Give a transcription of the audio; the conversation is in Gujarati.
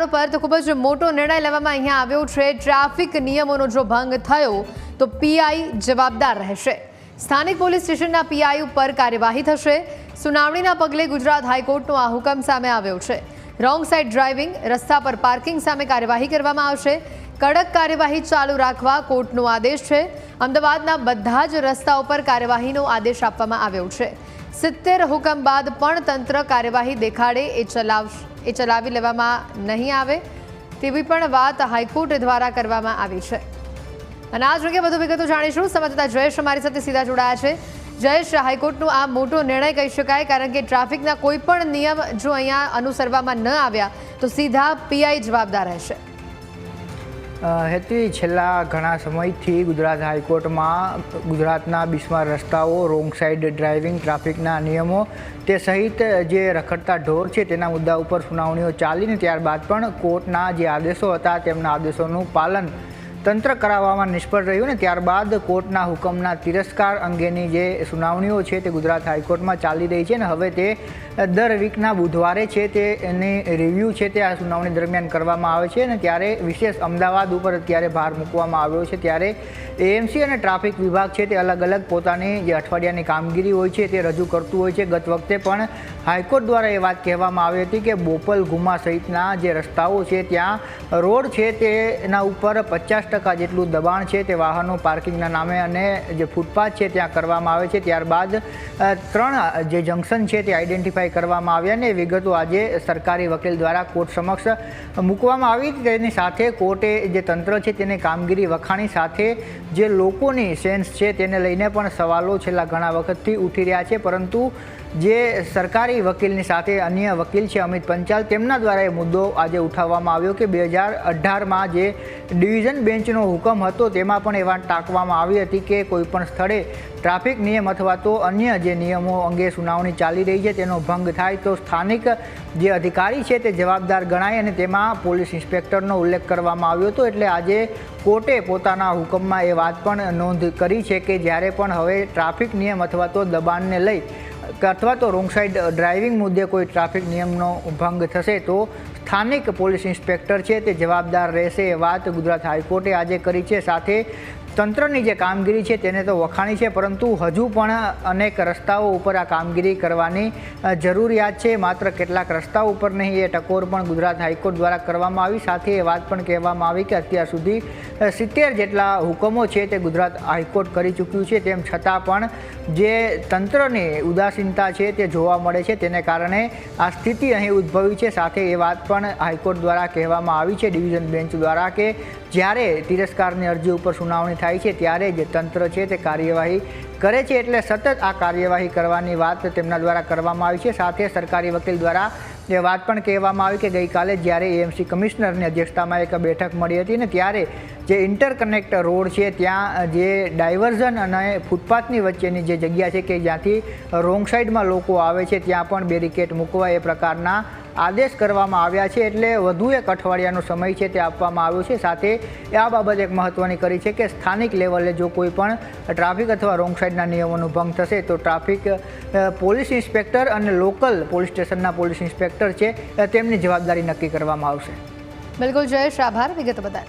વિસ્તારો પર તો ખૂબ જ મોટો નિર્ણય લેવામાં અહીંયા આવ્યો છે. ટ્રાફિક નિયમોનો જો ભંગ થયો તો પીઆઈ જવાબદાર રહેશે. સ્થાનિક પોલીસ સ્ટેશનના પીઆઈ ઉપર કાર્યવાહી થશે. સુનાવણીના પગલે ગુજરાત હાઈકોર્ટનો આ હુકમ સામે આવ્યો છે. રોંગ સાઇડ ડ્રાઇવિંગ, રસ્તા પર પાર્કિંગ સામે કાર્યવાહી કરવામાં આવશે. કડક કાર્યવાહી ચાલુ રાખવા કોર્ટનો આદેશ છે. અમદાવાદના બધા જ રસ્તાઓ પર કાર્યવાહીનો આદેશ આપવામાં આવ્યો છે. સિત્તેર હુકમ બાદ પણ તંત્ર કાર્યવાહી દેખાડે એ ચલાવ એ ચલાવી લેવામાં નહીં આવે તેવી પણ વાત હાઈકોર્ટ દ્વારા કરવામાં આવી છે. અને આ અંગે વધુ વિગતો જાણીશું. સમજતા જયેશ અમારી સાથે સીધા જોડાયા છે. જયેશ, હાઈકોર્ટનો આ મોટો નિર્ણય કહી શકાય કારણ કે ટ્રાફિકના કોઈ પણ નિયમ જો અહીંયા અનુસરવામાં ન આવ્યા તો સીધા પીઆઈ જવાબદાર રહેશે. અ, છેલ્લા ઘણા સમયથી ગુજરાત હાઈકોર્ટમાં ગુજરાતના બિસ્માર રસ્તાઓ રોંગ સાઈડ ડ્રાઇવિંગ ટ્રાફિકના નિયમો તે સહિત જે રખડતા ઢોર છે તેના મુદ્દા ઉપર સુનાવણીઓ ચાલીને ત્યારબાદ પણ કોર્ટના જે આદેશો હતા તેમના આદેશોનું પાલન તંત્ર કરાવવામાં નિષ્ફળ રહ્યું ને ત્યારબાદ કોર્ટના હુકમના તિરસ્કાર અંગેની જે સુનાવણીઓ છે તે ગુજરાત હાઈકોર્ટમાં ચાલી રહી છે ને હવે તે દર વીકના બુધવારે છે તે એની રિવ્યૂ છે તે આ સુનાવણી દરમિયાન કરવામાં આવે છે અને ત્યારે વિશેષ અમદાવાદ ઉપર અત્યારે ભાર મૂકવામાં આવ્યો છે. ત્યારે એએમસી અને ટ્રાફિક વિભાગ છે તે અલગ અલગ પોતાની જે અઠવાડિયાની કામગીરી હોય છે તે રજૂ કરતું હોય છે. ગત વખતે પણ હાઈકોર્ટ દ્વારા એ વાત કહેવામાં આવી હતી કે બોપલ ગુમા સહિતના જે રસ્તાઓ છે ત્યાં રોડ છે તેના ઉપર પચાસ ટકા જેટલું દબાણ છે તે વાહનો પાર્કિંગના નામે અને જે ફૂટપાથ છે ત્યાં કરવામાં આવે છે. ત્યારબાદ ત્રણ જે જંકશન છે તે આઈડેન્ટિફાઈ કરવામાં આવ્યા ને વિગતો આજે સરકારી વકીલ દ્વારા કોર્ટ સમક્ષ મૂકવામાં આવી. તેની સાથે કોર્ટે જે તંત્ર છે તેની કામગીરી વખાણી સાથે જે લોકોની સેન્સ છે તેને લઈને પણ સવાલો છેલ્લા ઘણા વખતથી ઉઠી રહ્યા છે. પરંતુ જે સરકારી વકીલની સાથે અન્ય વકીલ છે અમિત પંચાલ. તેમના દ્વારા એ મુદ્દો આજે ઉઠાવવામાં આવ્યો કે બે હજાર અઢારમાં જે ડિવિઝન બેન્ચનો હુકમ હતો, તેમાં પણ એવા ટાંકવામાં આવી હતી કે કોઈપણ સ્થળે ટ્રાફિક નિયમ અથવા તો અન્ય જે નિયમો અંગે સુનાવણી ચાલી રહી છે, તેનો ભંગ થાય તો સ્થાનિક જે અધિકારી છે તે જવાબદાર ગણાય અને તેમાં પોલીસ ઇન્સ્પેક્ટરનો ઉલ્લેખ કરવામાં આવ્યો હતો. એટલે આજે કોર્ટે પોતાના હુકમમાં એ વાત પણ નોંધ કરી છે કે જ્યારે પણ હવે ટ્રાફિક નિયમ અથવા તો દબાણને લઈ કે અથવા તો રોંગ સાઈડ ડ્રાઇવિંગ મુદ્દે કોઈ ટ્રાફિક નિયમનો ભંગ થશે તો સ્થાનિક પોલીસ ઇન્સ્પેક્ટર છે તે જવાબદાર રહેશે એ વાત ગુજરાત હાઈકોર્ટે આજે કરી છે. સાથે તંત્રની જે કામગીરી છે તેને તો વખાણી છે, પરંતુ હજુ પણ અનેક રસ્તાઓ ઉપર આ કામગીરી કરવાની જરૂરિયાત છે. માત્ર કેટલાક રસ્તાઓ ઉપર નહીં, એ ટકોર પણ ગુજરાત હાઈકોર્ટ દ્વારા કરવામાં આવી. સાથે એ વાત પણ કહેવામાં આવી કે અત્યાર સુધી સિત્તેર જેટલા હુકમો છે તે ગુજરાત હાઈકોર્ટ કરી ચૂક્યું છે. તેમ છતાં પણ જે તંત્રની ઉદાસીનતા છે તે જોવા મળે છે. તેને કારણે આ સ્થિતિ અહીં ઉદ્ભવી છે. સાથે એ વાત પણ હાઈકોર્ટ દ્વારા કહેવામાં આવી છે, ડિવિઝન બેન્ચ દ્વારા, કે જ્યારે તિરસ્કારની અરજી ઉપર સુનાવણી થાય છે ત્યારે જે તંત્ર છે તે કાર્યવાહી કરે છે એટલે સતત આ કાર્યવાહી કરવાની વાત તેમના દ્વારા કરવામાં આવી છે. સાથે સરકારી વકીલ દ્વારા એ વાત પણ કહેવામાં આવી કે ગઈકાલે જ્યારે એએમસી કમિશનરની અધ્યક્ષતામાં એક બેઠક મળી હતી ને ત્યારે જે ઇન્ટરકનેક્ટ રોડ છે ત્યાં જે ડાયવર્ઝન અને ફૂટપાથની વચ્ચેની જે જગ્યા છે કે જ્યાંથી રોંગ સાઈડમાં લોકો આવે છે ત્યાં પણ બેરિકેડ મૂકવા એ પ્રકારના આદેશ કરવામાં આવ્યા છે એટલે વધુ એક અઠવાડિયાનો સમય છે તે આપવામાં આવ્યો છે. સાથે આ બાબત એક મહત્ત્વની કરી છે કે સ્થાનિક લેવલે જો કોઈ પણ ટ્રાફિક અથવા રોંગ સાઈડના નિયમોનો ભંગ થશે તો ટ્રાફિક પોલીસ ઇન્સ્પેક્ટર અને લોકલ પોલીસ સ્ટેશનના પોલીસ ઇન્સ્પેક્ટર છે તેમની જવાબદારી નક્કી કરવામાં આવશે. બિલકુલ, જયેશ, આભાર. વિગત બદલ